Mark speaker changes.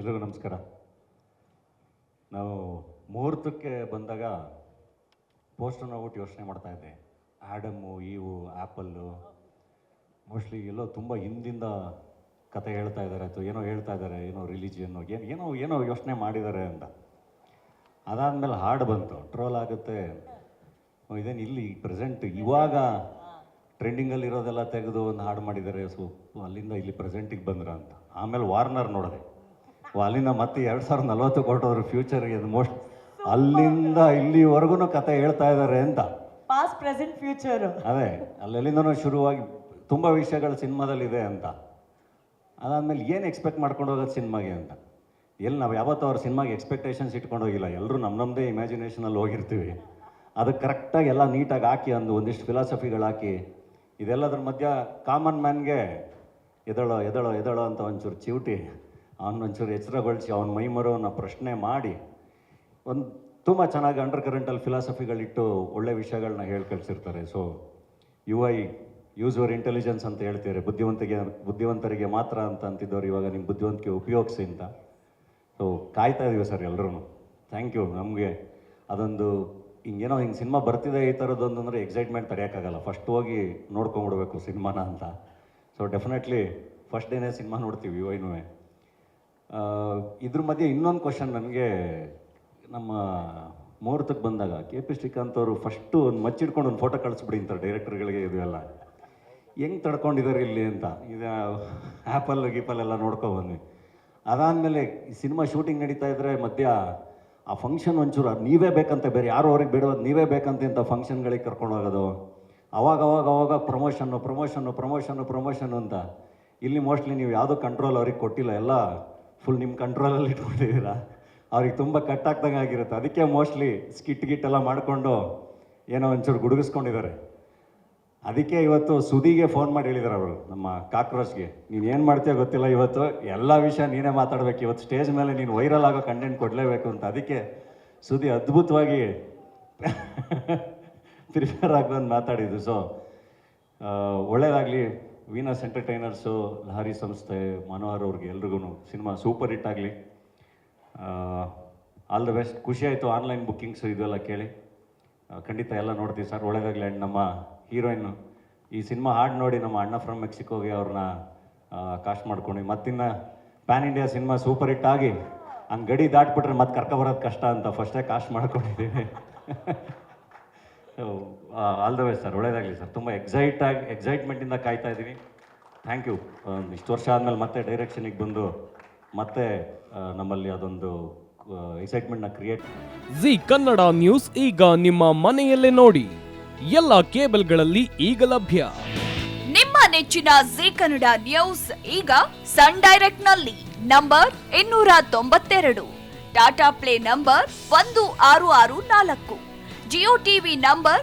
Speaker 1: ಎಲ್ರಿಗೂ ನಮಸ್ಕಾರ. ನಾವು ಮುಹೂರ್ತಕ್ಕೆ ಬಂದಾಗ ಪೋಸ್ಟರ್ ನೋಡ್ಬಿಟ್ಟು ಯೋಚನೆ ಮಾಡ್ತಾ ಇದ್ದೆ. ಆ್ಯಡಮ್ಮು ಆ್ಯಪಲ್ಲು ಮೋಸ್ಟ್ಲಿ ಎಲ್ಲೋ ತುಂಬ ಹಿಂದಿಂದ ಕತೆ ಹೇಳ್ತಾ ಇದ್ದಾರೆ ಅಥವಾ ಏನೋ ಹೇಳ್ತಾ ಇದ್ದಾರೆ, ಏನೋ ರಿಲಿಜಿಯನ್ನು ಏನು, ಏನೋ ಏನೋ ಯೋಚನೆ ಮಾಡಿದ್ದಾರೆ ಅಂತ. ಅದಾದಮೇಲೆ ಹಾಡು ಬಂತು. ಟ್ರೋಲ್ ಆಗುತ್ತೆ. ಇದೇನು ಇಲ್ಲಿ ಪ್ರೆಸೆಂಟ್ ಇವಾಗ ಟ್ರೆಂಡಿಂಗಲ್ಲಿ ಇರೋದೆಲ್ಲ ತೆಗೆದು ಒಂದು ಹಾಡು ಮಾಡಿದ್ದಾರೆ. ಸೊ ಅಲ್ಲಿಂದ ಇಲ್ಲಿ ಪ್ರೆಸೆಂಟಿಗೆ ಬಂದ್ರ ಅಂತ. ಆಮೇಲೆ ವಾರ್ನರ್ ನೋಡಿದೆ. ಅಲ್ಲಿಂದ ಮತ್ತೆ ಎರಡು ಸಾವಿರದ ನಲ್ವತ್ತು ಕೊಟ್ಟವ್ರು ಫ್ಯೂಚರ್ಗೆ ಮೋಸ್ಟ್ ಅಲ್ಲಿಂದ ಇಲ್ಲಿವರೆಗೂ ಕತೆ ಹೇಳ್ತಾ ಇದ್ದಾರೆ ಅಂತ.
Speaker 2: ಪಾಸ್ಟ್ ಪ್ರೆಸೆಂಟ್ ಫ್ಯೂಚರ್
Speaker 1: ಅದೇ ಅಲ್ಲೆಲ್ಲಿಂದನೂ ಶುರುವಾಗಿ ತುಂಬ ವಿಷಯಗಳು ಸಿನಿಮಾದಲ್ಲಿದೆ ಅಂತ. ಅದಾದಮೇಲೆ ಏನು ಎಕ್ಸ್ಪೆಕ್ಟ್ ಮಾಡ್ಕೊಂಡು ಹೋಗೋದು ಸಿನಿಮಾಗೆ ಅಂತ. ಎಲ್ಲಿ ನಾವು ಯಾವತ್ತೂ ಅವ್ರ ಸಿನಿಮಾಗೆ ಎಕ್ಸ್ಪೆಕ್ಟೇಷನ್ಸ್ ಇಟ್ಕೊಂಡು ಹೋಗಿಲ್ಲ. ಎಲ್ಲರೂ ನಮ್ಮ ನಮ್ಮದೇ ಇಮ್ಯಾಜಿನೇಷನಲ್ಲಿ ಹೋಗಿರ್ತೀವಿ. ಅದು ಕರೆಕ್ಟಾಗಿ ಎಲ್ಲ ನೀಟಾಗಿ ಹಾಕಿ ಒಂದು ಒಂದಿಷ್ಟು ಫಿಲಾಸಫಿಗಳು ಹಾಕಿ ಇದೆಲ್ಲದ್ರ ಮಧ್ಯ ಕಾಮನ್ ಮ್ಯಾನ್ಗೆ ಎದಳೋ ಎದಳೋ ಎದಳೋ ಅಂತ ಒಂಚೂರು ಚಿವುಟಿ. ಅವನ ಒಂಚೂರು ಎಚ್ಚರಗೊಳಿಸಿ ಅವನ ಮೈಮರವನ್ನು ಪ್ರಶ್ನೆ ಮಾಡಿ, ಒಂದು ತುಂಬ ಚೆನ್ನಾಗಿ ಅಂಡರ್ ಕರೆಂಟಲ್ಲಿ ಫಿಲಾಸಫಿಗಳಿಟ್ಟು ಒಳ್ಳೆ ವಿಷಯಗಳನ್ನ ಹೇಳಿ ಕಳಿಸಿರ್ತಾರೆ. So you I use your intelligence ಅಂತ ಹೇಳ್ತಿದ್ದಾರೆ ಬುದ್ಧಿವಂತಿಗೆ, ಬುದ್ಧಿವಂತರಿಗೆ ಮಾತ್ರ ಅಂತ ಅಂತಿದ್ದವ್ರು ಇವಾಗ ನಿಮ್ಮ ಬುದ್ಧಿವಂತಿಕೆ ಉಪಯೋಗಿಸಿ ಅಂತ. ಸೊ ಕಾಯ್ತಾ ಇದೀವಿ ಸರ್ ಎಲ್ಲರೂ ಥ್ಯಾಂಕ್ ಯು ನಮಗೆ ಅದೊಂದು ಹಿಂಗೇನೋ ಹಿಂಗೆ ಸಿನಿಮಾ ಬರ್ತಿದೆ ಈ ಥರದ್ದು ಅಂದರೆ ಎಕ್ಸೈಟ್ಮೆಂಟ್ ತಡೆಯೋಕ್ಕಾಗಲ್ಲ ಫಸ್ಟ್ ಹೋಗಿ ನೋಡ್ಕೊಂಬಿಡ್ಬೇಕು ಸಿನಿಮಾನ ಅಂತ. ಸೊ ಡೆಫಿನೆಟ್ಲಿ ಫಸ್ಟ್ ಡೇನೇ ಸಿನಿಮಾ ನೋಡ್ತೀವಿ ಐನೂ ಇದ್ರ ಮಧ್ಯೆ ಇನ್ನೊಂದು ಕ್ವಶನ್ ನನಗೆ ನಮ್ಮ ಮುಹೂರ್ತಕ್ಕೆ ಬಂದಾಗ ಕೆ ಪಿ ಶ್ರೀಕಾಂತ್ ಅವರು ಫಸ್ಟು ಒಂದು ಮಚ್ಚಿಡ್ಕೊಂಡು ಒಂದು ಫೋಟೋ ಕಳಿಸ್ಬಿಡಿ ಅಂತ ಡೈರೆಕ್ಟರ್ಗಳಿಗೆ ಇದೆಲ್ಲ ಹೆಂಗೆ ತಡ್ಕೊಂಡಿದ್ದಾರೆ ಇಲ್ಲಿ ಅಂತ. ಇದು ಆ್ಯಪಲ್ ಗೀಪಲ್ ಎಲ್ಲ ನೋಡ್ಕೊಬಂದ್ವಿ ಅದಾದಮೇಲೆ ಈ ಸಿನಿಮಾ ಶೂಟಿಂಗ್ ನಡೀತಾ ಇದ್ರೆ ಮಧ್ಯ ಆ ಫಂಕ್ಷನ್ ಒಂಚೂರು ನೀವೇ ಬೇಕಂತ, ಬೇರೆ ಯಾರು ಅವ್ರಿಗೆ ಬಿಡೋದು ನೀವೇ ಬೇಕಂತ ಇಂಥ ಫಂಕ್ಷನ್ಗಳಿಗೆ ಕರ್ಕೊಂಡು ಹೋಗೋದು. ಅವಾಗ ಅವಾಗ ಅವಾಗ ಪ್ರಮೋಷನ್ನು ಪ್ರಮೋಷನ್ನು ಪ್ರಮೋಷನ್ನು ಪ್ರಮೋಷನ್ನು ಅಂತ. ಇಲ್ಲಿ ಮೋಸ್ಟ್ಲಿ ನೀವು ಯಾವುದೋ ಕಂಟ್ರೋಲ್ ಅವ್ರಿಗೆ ಕೊಟ್ಟಿಲ್ಲ, ಎಲ್ಲ ಫುಲ್ ನಿಮ್ಮ ಕಂಟ್ರೋಲಲ್ಲಿ ಇಟ್ಕೊಂಡಿದ್ದೀರಾ? ಅವ್ರಿಗೆ ತುಂಬ ಕಟ್ಟಾಗ್ದಂಗೆ ಆಗಿರುತ್ತೆ. ಅದಕ್ಕೆ ಮೋಸ್ಟ್ಲಿ ಸ್ಕಿಟ್ ಗಿಟ್ ಎಲ್ಲ ಮಾಡಿಕೊಂಡು ಏನೋ ಒಂಚೂರು ಗುಡುಗಿಸ್ಕೊಂಡಿದ್ದಾರೆ. ಅದಕ್ಕೆ ಇವತ್ತು ಸುದಿಗೆ ಫೋನ್ ಮಾಡಿ ಹೇಳಿದಾರೆ ಅವರು, ನಮ್ಮ ಕಾಕ್ರೋಚ್ಗೆ. ನೀನು ಏನು ಮಾಡ್ತೀಯ ಗೊತ್ತಿಲ್ಲ ಇವತ್ತು, ಎಲ್ಲ ವಿಷಯ ನೀನೇ ಮಾತಾಡ್ಬೇಕು. ಇವತ್ತು ಸ್ಟೇಜ್ ಮೇಲೆ ನೀನು ವೈರಲ್ ಆಗೋ ಕಂಟೆಂಟ್ ಕೊಡಲೇಬೇಕು ಅಂತ. ಅದಕ್ಕೆ ಸುದಿ ಅದ್ಭುತವಾಗಿ ಪ್ರಿಪೇರ್ ಆಗಿ ಮಾತಾಡಿದ್ದು. ಸೊ ಒಳ್ಳೇದಾಗಲಿ. ವೀನಸ್ ಎಂಟರ್ಟೈನರ್ಸು ಲಹರಿ ಸಂಸ್ಥೆ, ಮನೋಹರ್ ಅವ್ರಿಗೆ ಎಲ್ರಿಗೂ ಸಿನಿಮಾ ಸೂಪರ್ ಹಿಟ್ ಆಗಲಿ. All the best. ಖುಷಿ ಆಯಿತು ಆನ್ಲೈನ್ ಬುಕ್ಕಿಂಗ್ಸು ಇದೆಲ್ಲ ಕೇಳಿ. ಖಂಡಿತ ಎಲ್ಲ ನೋಡ್ತೀವಿ ಸರ್. ಒಳಗಾಗಲಿ ಆ್ಯಂಡ್ ನಮ್ಮ ಹೀರೋಯಿನ್ನು ಈ ಸಿನಿಮಾ ಹಾಡು ನೋಡಿ ನಮ್ಮ ಅಣ್ಣ ಫ್ರಮ್ ಮೆಕ್ಸಿಕೋಗೆ ಅವ್ರನ್ನ ಕಾಸ್ಟ್ ಮಾಡ್ಕೊಂಡು ಮತ್ತಿನ್ನ pan India cinema super hit ಆಗಿ ಹಂಗೆ ಗಡಿ ದಾಟ್ಬಿಟ್ರೆ ಮತ್ತೆ ಕರ್ಕೊಬರೋದು ಕಷ್ಟ ಅಂತ ಫಸ್ಟೇ ಕಾಸ್ಟ್ ಮಾಡ್ಕೊಂಡಿದ್ದೀನಿ so all the way sir ಒಳ್ಳೇದಾಗಲಿ ಸರ್ ತುಂಬ ಎಕ್ಸೈಟ್ ಆಗಿ ಎಕ್ಸೈಟ್ಮೆಂಟಿಂದ ಕಾಯ್ತಾ ಇದ್ದೀನಿ ಥ್ಯಾಂಕ್ ಯು ಇಷ್ಟು ವರ್ಷ ಆದಮೇಲೆ ಮತ್ತೆ ಡೈರೆಕ್ಷನಿಗೆ ಬಂದು ಮತ್ತೆ ನಮ್ಮಲ್ಲಿ ಅದೊಂದು ಎಕ್ಸೈಟ್ಮೆಂಟ್ನ ಕ್ರಿಯೇಟ್
Speaker 3: ಜಿ ಕನ್ನಡ ನ್ಯೂಸ್ ಈಗ ನಿಮ್ಮ ಮನೆಯಲ್ಲೇ ನೋಡಿ. ಎಲ್ಲ ಕೇಬಲ್ಗಳಲ್ಲಿ ಈಗ ಲಭ್ಯ.
Speaker 4: ನಿಮ್ಮ ನೆಚ್ಚಿನ ಜಿ ಕನ್ನಡ ನ್ಯೂಸ್ ಈಗ ಸನ್ ಡೈರೆಕ್ಟ್ನಲ್ಲಿ ನಂಬರ್ ಇನ್ನೂರ ತೊಂಬತ್ತೆರಡು. ಟಾಟಾ ಪ್ಲೇ ನಂಬರ್ ಒಂದು ಆರು ಆರು ನಾಲ್ಕು. Jio TV number